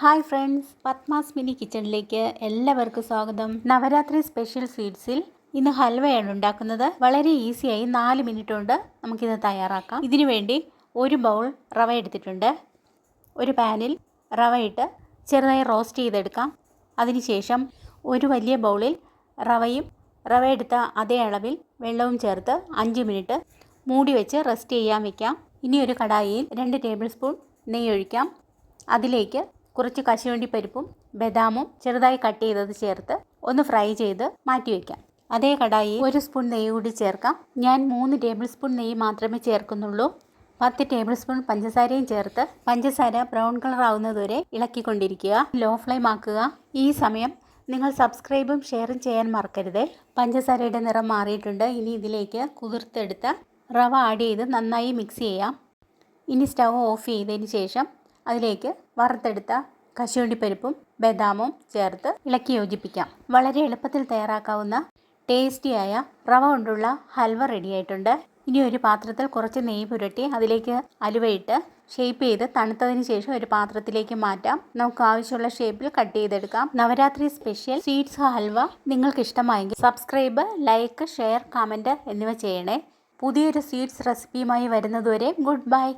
Hi friends Padmas mini കിച്ചണിലേക്ക് എല്ലാവർക്കും സ്വാഗതം. നവരാത്രി സ്പെഷ്യൽ സ്വീറ്റ്സിൽ ഇന്ന് ഹൽവയാണ് ഉണ്ടാക്കുന്നത്. വളരെ ഈസിയായി നാല് മിനിറ്റ് കൊണ്ട് നമുക്കിത് തയ്യാറാക്കാം. ഇതിനു വേണ്ടി ഒരു ബൗൾ റവ എടുത്തിട്ടുണ്ട്. ഒരു പാനിൽ റവ ഇട്ട് ചെറുതായി റോസ്റ്റ് ചെയ്തെടുക്കാം. അതിനുശേഷം ഒരു വലിയ ബൗളിൽ റവയും റവ എടുത്ത അതേ അളവിൽ വെള്ളവും ചേർത്ത് അഞ്ച് മിനിറ്റ് മൂടി വെച്ച് റെസ്റ്റ് ചെയ്യാൻ വെക്കാം. ഇനി ഒരു കടായിയിൽ രണ്ട് ടേബിൾ സ്പൂൺ നെയ്യ് ഒഴിക്കാം. അതിലേക്ക് കുറച്ച് കശുവണ്ടി പരിപ്പും ബദാമും ചെറുതായി കട്ട് ചെയ്തത് ചേർത്ത് ഒന്ന് ഫ്രൈ ചെയ്ത് മാറ്റി വയ്ക്കാം അതേ കടായി ഒരു സ്പൂൺ നെയ്യ് കൂടി ചേർക്കാം. ഞാൻ മൂന്ന് ടേബിൾ സ്പൂൺ നെയ്യ് മാത്രമേ ചേർക്കുന്നുള്ളൂ. പത്ത് ടേബിൾ സ്പൂൺ പഞ്ചസാരയും ചേർത്ത് പഞ്ചസാര ബ്രൗൺ കളർ ആവുന്നതുവരെ ഇളക്കിക്കൊണ്ടിരിക്കുക. ലോ ഫ്ലെയിം ആക്കുക. ഈ സമയം നിങ്ങൾ സബ്സ്ക്രൈബും ഷെയറും ചെയ്യാൻ മറക്കരുത്. പഞ്ചസാരയുടെ നിറം മാറിയിട്ടുണ്ട്. ഇനി ഇതിലേക്ക് കുതിർത്തെടുത്ത റവ ആഡ് ചെയ്ത് നന്നായി മിക്സ് ചെയ്യാം. ഇനി സ്റ്റൗ ഓഫ് ചെയ്തതിന് ശേഷം അതിലേക്ക് വറുത്തെടുത്ത കശുവണ്ടിപ്പരിപ്പും ബദാമും ചേർത്ത് ഇളക്കി യോജിപ്പിക്കാം. വളരെ എളുപ്പത്തിൽ തയ്യാറാക്കാവുന്ന ടേസ്റ്റിയായ റവ കൊണ്ടുള്ള ഹൽവ റെഡിയായിട്ടുണ്ട് ഇനി ഒരു പാത്രത്തിൽ കുറച്ച് നെയ്യ് പുരട്ടി അതിലേക്ക് അലുവയിട്ട് ഷേപ്പ് ചെയ്ത് തണുത്തതിന് ശേഷം ഒരു പാത്രത്തിലേക്ക് മാറ്റാം. നമുക്ക് ആവശ്യമുള്ള ഷേപ്പിൽ കട്ട് ചെയ്തെടുക്കാം. നവരാത്രി സ്പെഷ്യൽ സ്വീറ്റ്സ് ഹൽവ നിങ്ങൾക്ക് ഇഷ്ടമായെങ്കിൽ സബ്സ്ക്രൈബ് ലൈക്ക് ഷെയർ കമന്റ് എന്നിവ ചെയ്യണേ. പുതിയൊരു സ്വീറ്റ്സ് റെസിപ്പിയുമായി വരുന്നതുവരെ ഗുഡ് ബൈ